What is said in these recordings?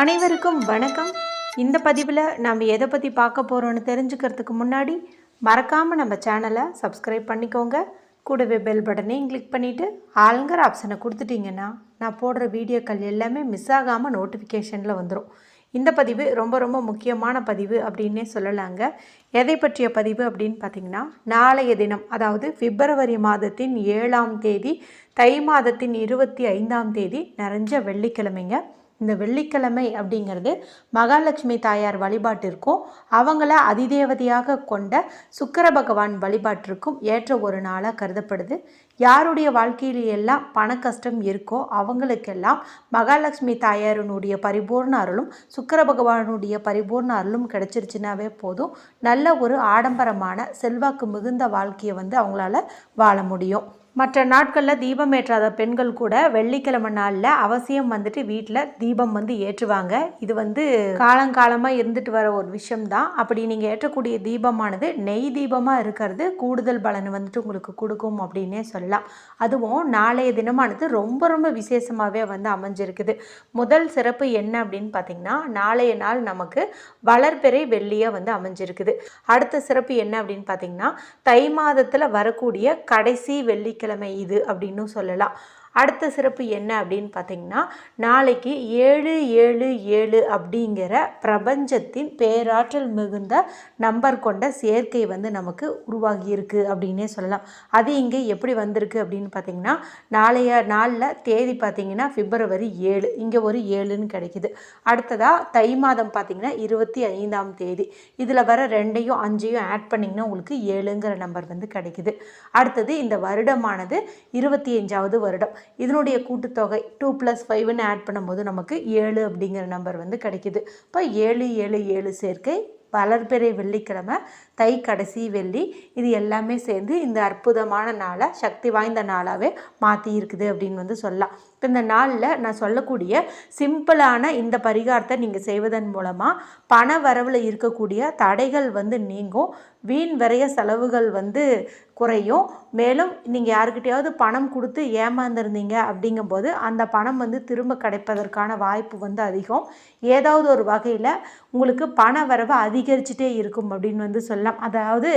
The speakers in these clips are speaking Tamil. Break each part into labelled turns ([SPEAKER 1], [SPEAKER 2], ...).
[SPEAKER 1] அனைவருக்கும் வணக்கம். இந்த பதிவில் நம்ம எதை பற்றி பார்க்க போகிறோன்னு தெரிஞ்சுக்கிறதுக்கு முன்னாடி மறக்காமல் நம்ம சேனலை சப்ஸ்கிரைப் பண்ணிக்கோங்க. கூடவே பெல் பட்டனையும் கிளிக் பண்ணிவிட்டு ஆளுங்கிற ஆப்ஷனை கொடுத்துட்டிங்கன்னா நான் போடுற வீடியோக்கள் எல்லாமே மிஸ் ஆகாமல் நோட்டிஃபிகேஷனில் வந்துடும் இந்த பதிவு ரொம்ப ரொம்ப முக்கியமான பதிவு அப்படின்னே சொல்லலாங்க. எதை பற்றிய பதிவு அப்படின்னு பார்த்தீங்கன்னா நாளைய தினம் அதாவது பிப்ரவரி மாதத்தின் ஏழாம் தேதி தை மாதத்தின் இருபத்தி ஐந்தாம் தேதி நிறைஞ்ச வெள்ளிக்கிழமைங்க. இந்த வெள்ளிக்கிழமை அப்படிங்கிறது மகாலட்சுமி தாயார் வழிபாட்டிற்கும் அவங்கள அதிதேவதையாக கொண்ட சுக்கர பகவான் வழிபாட்டிற்கும் ஏற்ற ஒரு நாளாக கருதப்படுது. யாருடைய வாழ்க்கையில எல்லாம் பண கஷ்டம் இருக்கோ அவங்களுக்கெல்லாம் மகாலட்சுமி தாயாரினுடைய பரிபூர்ண அருளும் சுக்கர பகவானுடைய பரிபூர்ண அருளும் கிடைச்சிருச்சுனாவே போதும். நல்ல ஒரு ஆடம்பரமான செல்வாக்கு மிகுந்த வாழ்க்கையை வந்து அவங்களால வாழ முடியும். மற்ற நாட்களில் தீபம் ஏற்றாத பெண்கள் கூட வெள்ளிக்கிழமை நாளில் அவசியம் வந்துட்டு வீட்டில் தீபம் வந்து ஏற்றுவாங்க. இது வந்து காலங்காலமாக இருந்துட்டு வர ஒரு விஷயம்தான். அப்படி நீங்கள் ஏற்றக்கூடிய தீபமானது நெய் தீபமாக இருக்கிறது கூடுதல் பலன் வந்துட்டு உங்களுக்கு கொடுக்கும் அப்படின்னே சொல்லலாம். அதுவும் நாளைய தினமானது ரொம்ப ரொம்ப விசேஷமாகவே வந்து அமைஞ்சிருக்குது. முதல் சிறப்பு என்ன அப்படின்னு பார்த்தீங்கன்னா நாளைய நாள் நமக்கு வளர்பிறை வெள்ளியாக வந்து அமைஞ்சிருக்குது. அடுத்த சிறப்பு என்ன அப்படின்னு பார்த்தீங்கன்னா தை மாதத்தில் வரக்கூடிய கடைசி வெள்ளி வெள்ளிக்கிழமை இது அப்படின்னு சொல்லலாம். அடுத்த சிறப்பு என்ன அப்படின்னு பார்த்தீங்கன்னா நாளைக்கு ஏழு ஏழு ஏழு அப்படிங்கிற பிரபஞ்சத்தின் பேராற்றல் மிகுந்த நம்பர் கொண்ட சேர்க்கை வந்து நமக்கு உருவாகியிருக்கு அப்படின்னே சொல்லலாம். அது இங்கே எப்படி வந்திருக்கு அப்படின்னு பார்த்தீங்கன்னா நாளைய நாளில் தேதி பார்த்தீங்கன்னா பிப்ரவரி ஏழு. இங்கே ஒரு ஏழுன்னு கிடைக்குது. அடுத்ததாக தை மாதம் பார்த்தீங்கன்னா இருபத்தி ஐந்தாம் தேதி. இதில் வர ரெண்டையும் அஞ்சையும் ஆட் பண்ணிங்கன்னா உங்களுக்கு ஏழுங்கிற நம்பர் வந்து கிடைக்குது. அடுத்தது இந்த வருடமானது இருபத்தி அஞ்சாவது வருடம். இதனுடைய கூட்டுத்தொகை டூ ப்ளஸ் ஃபைவ்னு ஆட் பண்ணும்போது நமக்கு ஏழு அப்படிங்கிற நம்பர் வந்து கிடைக்குது. இப்போ ஏழு ஏழு ஏழு சேர்க்கை வளர்பிறை வெள்ளிக்கிழமை தை கடைசி வெள்ளி இது எல்லாமே சேர்ந்து இந்த அற்புதமான நாளை சக்தி வாய்ந்த நாளாகவே மாற்றி இருக்குது அப்படின்னு வந்து சொல்லலாம். இப்போ இந்த நாளில் நான் சொல்லக்கூடிய சிம்பிளான இந்த பரிகாரத்தை நீங்கள் செய்வதன் மூலமாக பண வரவில் இருக்கக்கூடிய தடைகள் வந்து நீங்கும் வீண் விரைய செலவுகள் வந்து குறையும். மேலும் நீங்கள் யாருக்கிட்டையாவது பணம் கொடுத்து ஏமாந்துருந்தீங்க அப்படிங்கும்போது அந்த பணம் வந்து திரும்ப கிடைப்பதற்கான வாய்ப்பு வந்து அதிகம். ஏதாவது ஒரு வகையில் உங்களுக்கு பண வரவு அதிகரிச்சுட்டே இருக்கும் அப்படின்னு வந்து சொல்லலாம். அதாவது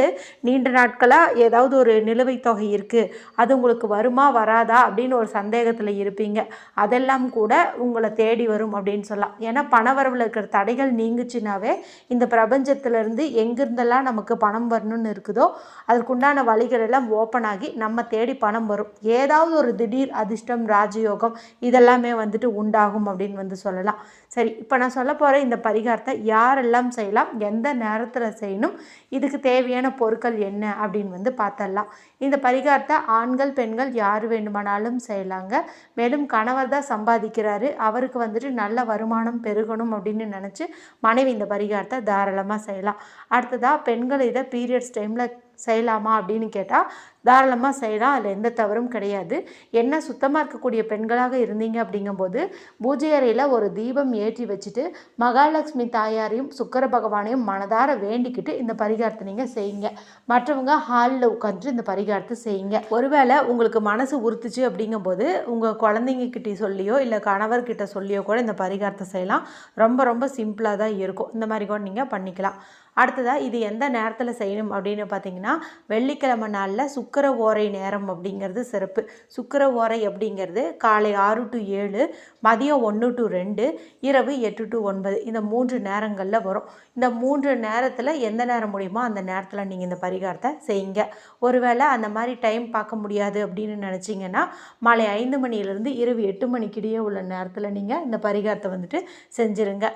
[SPEAKER 1] நீண்ட நாட்களாக ஏதாவது ஒரு நிலுவைத் தொகை இருக்குது அது உங்களுக்கு வருமா வராதா அப்படின்னு ஒரு சந்தேகத்தில் இருப்பீங்க. அதெல்லாம் கூட உங்களை தேடி வரும் அப்படின்னு சொல்லலாம். ஏன்னா பணவரவில் இருக்கிற தடைகள் நீங்குச்சுனாவே இந்த பிரபஞ்சத்திலேருந்து எங்கிருந்தெல்லாம் நமக்கு பணம் வரணும்னு இருக்குதோ அதற்குண்டான வழிகள் எல்லாம் ஓப்பன் ஆகி நம்ம தேடி பணம் வரும். ஏதாவது ஒரு திடீர் அதிர்ஷ்டம் ராஜயோகம் இதெல்லாமே வந்துட்டு உண்டாகும் அப்படின்னு வந்து சொல்லலாம். சரி இப்போ நான் சொல்ல போகிற இந்த பரிகாரத்தை யாரெல்லாம் செய்யலாம் எந்த நேரத்தில் செய்யணும் இதுக்கு தேவையான பொருட்கள் என்ன அப்படின்னு வந்து பார்த்தரலாம் இந்த பரிகாரத்தை ஆண்கள் பெண்கள் யார் வேண்டுமானாலும் செய்யலாங்க. மேலும் கணவர் தான் சம்பாதிக்கிறாரு அவருக்கு வந்துட்டு நல்ல வருமானம் பெருகணும் அப்படின்னு நினச்சி மனைவி இந்த பரிகாரத்தை தாராளமாக செய்யலாம். அடுத்ததாக பெண்கள் இதை பீரியட்ஸ் டைமில் செய்யலாமா அப்படின்னு கேட்டால் தாராளமாக செய்யலாம். அதில் எந்த தவறும் கிடையாது. என்ன சுத்தமாக இருக்கக்கூடிய பெண்களாக இருந்தீங்க அப்படிங்கும்போது பூஜை அறையில் ஒரு தீபம் ஏற்றி வச்சுட்டு மகாலட்சுமி தாயாரையும் சுக்கர பகவானையும் மனதார வேண்டிக்கிட்டு இந்த பரிகாரத்தை நீங்கள் செய்யுங்க. மற்றவங்க ஹாலில் உட்காந்துட்டு இந்த பரிகாரத்தை செய்யுங்க. ஒருவேளை உங்களுக்கு மனசு உறுத்துச்சு அப்படிங்கும்போது உங்கள் குழந்தைங்கக்கிட்டே சொல்லியோ இல்லை கணவர்கிட்ட சொல்லியோ கூட இந்த பரிகாரத்தை செய்யலாம். ரொம்ப ரொம்ப சிம்பிளாக தான் இருக்கும். இந்த மாதிரி கூட நீங்கள் பண்ணிக்கலாம். அடுத்ததாக இது எந்த நேரத்தில் செய்யணும் அப்படின்னு பார்த்தீங்கன்னா வெள்ளிக்கிழமை நாளில் சுக்கர ஓரை நேரம் அப்படிங்கிறது சிறப்பு. சுக்கர ஓரை அப்படிங்கிறது காலை ஆறு டு ஏழு மதியம் ஒன்று டு ரெண்டு இரவு எட்டு டு ஒன்பது இந்த மூன்று நேரங்களில் வரும். இந்த மூன்று நேரத்தில் எந்த நேரம் முடியுமோ அந்த நேரத்தில் நீங்கள் இந்த பரிகாரத்தை செய்யுங்க. ஒருவேளை அந்த மாதிரி டைம் பார்க்க முடியாது அப்படின்னு நினச்சிங்கன்னா மாலை ஐந்து மணியிலேருந்து இரவு எட்டு மணிக்கிடையே உள்ள நேரத்தில் நீங்கள் இந்த பரிகாரத்தை வந்துட்டு செஞ்சுருங்க.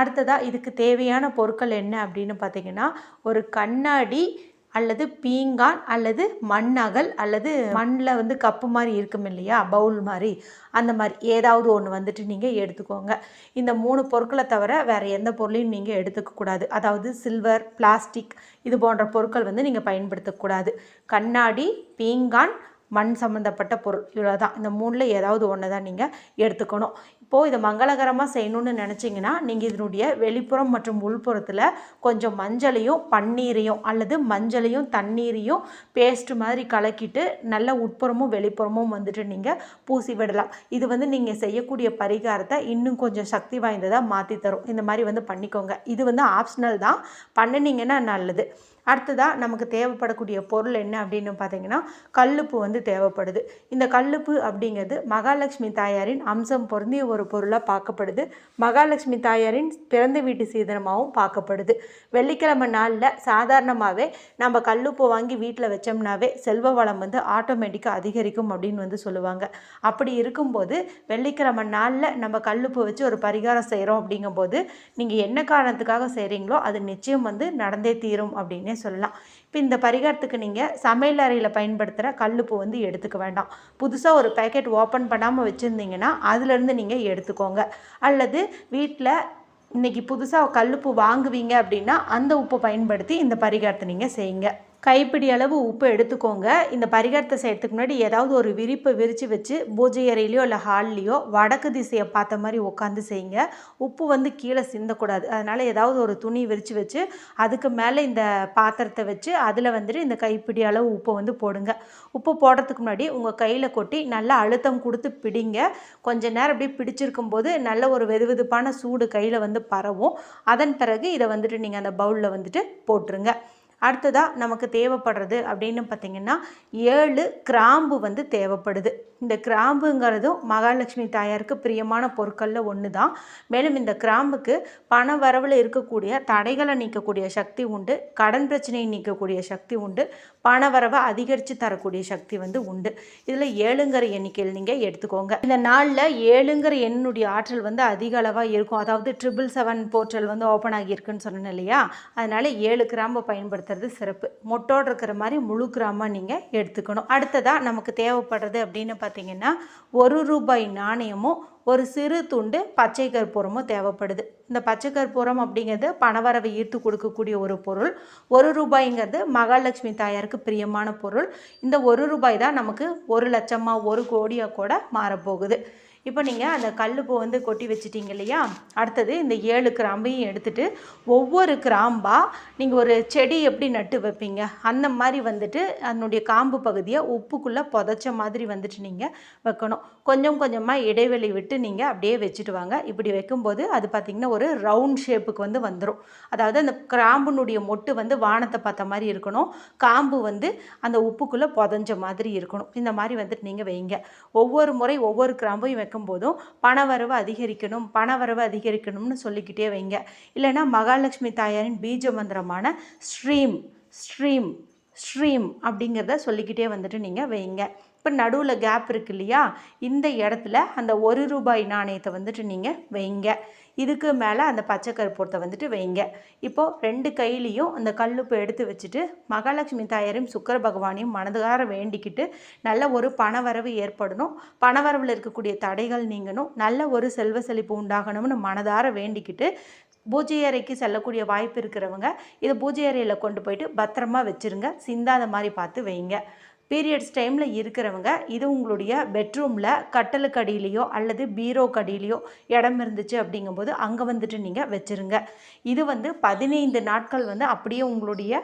[SPEAKER 1] அடுத்ததாக இதுக்கு தேவையான பொருட்கள் என்ன அப்படின்னு பார்த்தீங்கன்னா ஒரு கண்ணாடி அல்லது பீங்கான் அல்லது மண்ணகல் அல்லது மண்ணில் வந்து கப்பு மாதிரி இருக்கும் இல்லையா பவுல் மாதிரி. அந்த மாதிரி ஏதாவது ஒன்று வந்துட்டு நீங்கள் எடுத்துக்கோங்க. இந்த மூணு பொருட்களை தவிர வேறு எந்த பொருளையும் நீங்கள் எடுத்துக்கக்கூடாது அதாவது சில்வர் பிளாஸ்டிக் இது போன்ற பொருட்கள் வந்து நீங்கள் பயன்படுத்தக்கூடாது. கண்ணாடி பீங்கான் மண் சம்மந்தப்பட்ட பொருள். இவ்வளோ தான் இந்த மூணில் ஏதாவது ஒன்று தான் நீங்கள் எடுத்துக்கணும். இப்போது இதை மங்களகரமாக செய்யணும்னு நினச்சிங்கன்னா நீங்கள் இதனுடைய வெளிப்புறம் மற்றும் உள்புறத்தில் கொஞ்சம் மஞ்சளையும் பன்னீரையும் அல்லது மஞ்சளையும் தண்ணீரையும் பேஸ்ட் மாதிரி கலக்கிட்டு நல்ல உட்புறமும் வெளிப்புறமும் வந்துட்டு நீங்கள் பூசி விடலாம். இது வந்து நீங்கள் செய்யக்கூடிய பரிகாரத்தை இன்னும் கொஞ்சம் சக்தி வாய்ந்ததாக மாற்றி தரும். இந்த மாதிரி வந்து பண்ணிக்கோங்க. இது வந்து ஆப்ஷனல் தான். பண்ணினீங்கன்னா நல்லது. அடுத்ததாக நமக்கு தேவைப்படக்கூடிய பொருள் என்ன அப்படின்னு பார்த்தீங்கன்னா கல்லுப்பு வந்து தேவைப்படுது. இந்த கல்லுப்பு அப்படிங்கிறது மகாலட்சுமி தாயாரின் அம்சம் பொருந்திய ஒரு பொருளாக பார்க்கப்படுது. மகாலட்சுமி தாயாரின் பிறந்த வீட்டு சீதனமாகவும் பார்க்கப்படுது. வெள்ளிக்கிழமை நாளில் சாதாரணமாகவே நம்ம கல்லுப்பு வாங்கி வீட்டில் வச்சோம்னாவே செல்வ வளம் வந்து ஆட்டோமேட்டிக்காக அதிகரிக்கும் அப்படின்னு வந்து சொல்லுவாங்க. அப்படி இருக்கும்போது வெள்ளிக்கிழமை நாளில் நம்ம கல்லுப்பு வச்சு ஒரு பரிகாரம் செய்கிறோம் அப்படிங்கும்போது நீங்கள் என்ன காரணத்துக்காக செய்கிறீங்களோ அது நிச்சயம் வந்து நடந்தே தீரும் அப்படின்னே சொல்லலாம். இப்போ இந்த பரிகாரத்துக்கு நீங்கள் சமையல் அறையில் பயன்படுத்துகிற கல்லுப்பு வந்து எடுத்துக்க வேண்டாம். புதுசாக ஒரு பேக்கெட் ஓப்பன் பண்ணாமல் வச்சுருந்தீங்கன்னா அதுலேருந்து நீங்கள் எடுத்துக்கோங்க. அல்லது வீட்டில் இன்றைக்கி புதுசாக கல்லுப்பு வாங்குவீங்க அப்படின்னா அந்த உப்பை பயன்படுத்தி இந்த பரிகாரத்தை நீங்கள் செய்யுங்க. கைப்பிடி அளவு உப்பு எடுத்துக்கோங்க. இந்த பரிகாரத்தை செய்யறதுக்கு முன்னாடி ஏதாவது ஒரு விரிப்பை விரித்து வச்சு பூஜை அறையிலையோ இல்லை ஹால்லையோ வடக்கு திசையை பார்த்த மாதிரி உட்காந்து செய்யுங்க. உப்பு வந்து கீழே சிந்தக்கூடாது. அதனால் ஏதாவது ஒரு துணி விரித்து வச்சு அதுக்கு மேலே இந்த பாத்திரத்தை வச்சு அதில் வந்துட்டு இந்த கைப்பிடி அளவு உப்பை வந்து போடுங்க. உப்பு போடுறதுக்கு முன்னாடி உங்கள் கையில் கொட்டி நல்லா அழுத்தம் கொடுத்து பிடிங்க. கொஞ்ச நேரம் அப்படியே பிடிச்சிருக்கும் போது நல்ல ஒரு வெதுவெதுப்பான சூடு கையில் வந்து பரவும். அதன் பிறகு இதை வந்துட்டு நீங்கள் அந்த பவுலில் வந்துட்டு போட்டுருங்க. அடுத்ததாக நமக்கு தேவைப்படுறது அப்படின்னு பார்த்திங்கன்னா ஏழு கிராம்பு வந்து தேவைப்படுது. இந்த கிராம்புங்கிறதும் மகாலட்சுமி தாயாருக்கு பிரியமான பொருட்களில் ஒன்று தான் மேலும் இந்த கிராம்புக்கு பண வரவில் இருக்கக்கூடிய தடைகளை நீக்கக்கூடிய சக்தி உண்டு கடன் பிரச்சனையை நீக்கக்கூடிய சக்தி உண்டு பண வரவை அதிகரித்து தரக்கூடிய சக்தி வந்து உண்டு. இதில் ஏழுங்கிற எண்ணிக்கையில் நீங்கள் எடுத்துக்கோங்க. இந்த நாளில் ஏழுங்கிற எண்ணுடைய ஆற்றல் வந்து அதிக அளவாக இருக்கும். அதாவது ட்ரிபிள் செவன் போர்ட்டல் வந்து ஓப்பன் ஆகியிருக்குன்னு சொன்னேன் இல்லையா? அதனால் ஏழு கிராம்பை பயன்படுத்துறது சிறப்பு. மொட்டோடு இருக்கிற மாதிரி முழு கிராமம் நீங்கள் எடுத்துக்கணும். அடுத்ததாக நமக்கு தேவைப்படுறது அப்படின்னு பார்த்தீங்கன்னா ஒரு ரூபாய் நாணயமும் ஒரு சிறு துண்டு பச்சை கற்பூரமும் தேவைப்படுது. இந்த பச்சை கற்பூரம் அப்படிங்கிறது பணவரவை ஈர்த்து கொடுக்கக்கூடிய ஒரு பொருள். ஒரு ரூபாய்ங்கிறது மகாலட்சுமி தாயாருக்கு பிரியமான பொருள். இந்த ஒரு ரூபாய் தான் நமக்கு ஒரு லட்சமாக ஒரு கோடியாக கூட மாறப்போகுது. இப்போ நீங்கள் அந்த கல்லுப்பூ வந்து கொட்டி வச்சிட்டீங்க இல்லையா? அடுத்தது இந்த ஏழு கிராம்பையும் எடுத்துட்டு ஒவ்வொரு கிராம்பாக நீங்கள் ஒரு செடி எப்படி நட்டு வைப்பீங்க? அந்த மாதிரி வந்துட்டு அதனுடைய காம்பு பகுதியை உப்புக்குள்ளே புதைச்ச மாதிரி வந்துட்டு நீங்கள் வைக்கணும். கொஞ்சம் கொஞ்சமாக இடைவெளி விட்டு நீங்கள் அப்படியே வச்சுட்டு வாங்க. இப்படி வைக்கும்போது அது பார்த்திங்கன்னா ஒரு ரவுண்ட் ஷேப்புக்கு வந்து வந்துடும் அதாவது அந்த கிராம்புனுடைய மொட்டு வந்து வானத்தை பார்த்த மாதிரி இருக்கணும். காம்பு வந்து அந்த உப்புக்குள்ளே புதஞ்ச மாதிரி இருக்கணும். இந்த மாதிரி வந்துட்டு நீங்கள் வைங்க. ஒவ்வொரு முறை ஒவ்வொரு கிராம்பையும் வைக்கும்போதும் பணவரவு அதிகரிக்கணும் பணவரவு அதிகரிக்கணும்னு சொல்லிக்கிட்டே வைங்க. இல்லைன்னா மகாலட்சுமி தாயாரின் பீஜ மந்திரமான ஸ்ட்ரீம் ஸ்ட்ரீம் ஸ்ட்ரீம் அப்படிங்கிறத சொல்லிக்கிட்டே வந்துட்டு நீங்கள் வைங்க. இப்போ நடுவில் கேப் இருக்கு இல்லையா? இந்த இடத்துல அந்த ஒரு ரூபாய் நாணயத்தை வந்துட்டு நீங்கள் வைங்க. இதுக்கு மேலே அந்த பச்சை கற்பூரத்தை வந்துட்டு வைங்க. இப்போது ரெண்டு கையிலையும் அந்த கல்லுப்பு எடுத்து வச்சுட்டு மகாலட்சுமி தாயாரையும் சுக்கர பகவானையும் மனதார வேண்டிக்கிட்டு நல்ல ஒரு பணவரவு ஏற்படணும். பணவரவில் இருக்கக்கூடிய தடைகள் நீங்கணும். நல்ல ஒரு செல்வ செழிப்பு உண்டாகணும்னு மனதார வேண்டிக்கிட்டு பூஜை அறைக்கு செல்லக்கூடிய வாய்ப்பு இருக்கிறவங்க இதை பூஜை அறையில் கொண்டு போயிட்டு பத்திரமா வச்சுருங்க. சிந்தாத மாதிரி பார்த்து வைங்க. பீரியட்ஸ் டைமில் இருக்கிறவங்க இது உங்களுடைய பெட்ரூமில் கட்டலுக்கு அடியிலையோ அல்லது பீரோ கடியிலையோ இடம் இருந்துச்சு அப்படிங்கும்போது அங்கே வந்துட்டு நீங்கள் வச்சுருங்க. இது வந்து பதினைந்து நாட்கள் வந்து அப்படியே உங்களுடைய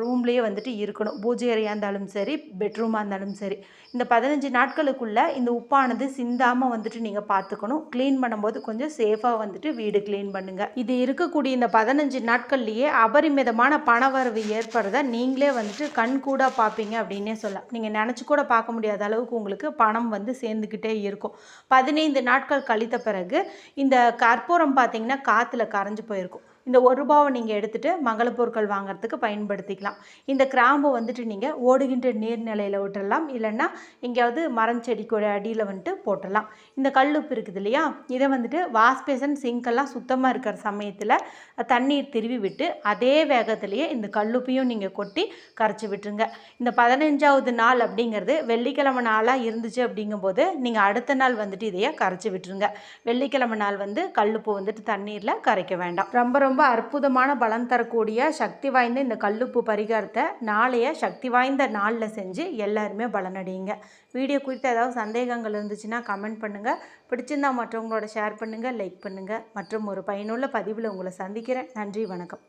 [SPEAKER 1] ரூம்லேயே வந்துட்டு இருக்கணும். பூஜை அறையாக இருந்தாலும் சரி பெட்ரூமாக இருந்தாலும் சரி. இந்த பதினஞ்சு நாட்களுக்குள்ளே இந்த உப்பானது சிந்தாமல் வந்துட்டு நீங்கள் பார்த்துக்கணும் க்ளீன் பண்ணும்போது கொஞ்சம் சேஃபாக வந்துட்டு வீடு க்ளீன் பண்ணுங்கள் இது இருக்கக்கூடிய இந்த பதினஞ்சு நாட்கள்லேயே அபரிமிதமான பணவரவு ஏற்படுறத நீங்களே வந்துட்டு கண் கூட பார்ப்பீங்க அப்படின்னே சொல்லலாம் நீங்கள் நினச்சி கூட பார்க்க முடியாத அளவுக்கு உங்களுக்கு பணம் வந்து சேர்ந்துக்கிட்டே இருக்கும். பதினைந்து நாட்கள் கழித்த பிறகு இந்த கற்பூரம் பார்த்தீங்கன்னா காற்றுல கரைஞ்சு போயிருக்கும். இந்த ஒரு ரூபாவை நீங்கள் எடுத்துகிட்டு மங்கள பொருட்கள் வாங்குறதுக்கு பயன்படுத்திக்கலாம். இந்த கிராம்பு வந்துட்டு நீங்கள் ஓடுகின்ற நீர்நிலையில் விட்டுறலாம் இல்லைன்னா எங்கேயாவது மரம் செடிக்கோட அடியில் வந்துட்டு போட்டுடலாம். இந்த கல்லுப்பு இருக்குது இல்லையா? இதை வந்துட்டு வாஷ் பேசன் சிங்கெல்லாம் சுத்தமாக இருக்கிற சமயத்தில் தண்ணீர் திருவி விட்டு அதே வேகத்திலேயே இந்த கல்லுப்பையும் நீங்கள் கொட்டி கரைச்சி விட்டுருங்க. இந்த பதினஞ்சாவது நாள் அப்படிங்கிறது வெள்ளிக்கிழமை நாளாக இருந்துச்சு அப்படிங்கும்போது நீங்கள் அடுத்த நாள் வந்துட்டு இதையே கரைச்சி விட்டுருங்க. வெள்ளிக்கிழமை நாள் வந்து கல்லுப்பு வந்துட்டு தண்ணீரில் கரைக்க வேண்டாம். ரொம்ப ரொம்ப ரொம்ப அற்புதமான பலன் தரக்கூடிய சக்தி வாய்ந்த இந்த கல்லுப்பு பரிகாரத்தை நாளைய சக்தி வாய்ந்த நாளில் செஞ்சு எல்லாருமே பலனடையுங்க. வீடியோ குறித்து ஏதாவது சந்தேகங்கள் இருந்துச்சுன்னா கமெண்ட் பண்ணுங்கள் பிடிச்சிருந்தா மற்றவங்களோட ஷேர் பண்ணுங்கள் லைக் பண்ணுங்கள் மற்றும் ஒரு பயனுள்ள பதிவில் உங்களை சந்திக்கிறேன். நன்றி வணக்கம்.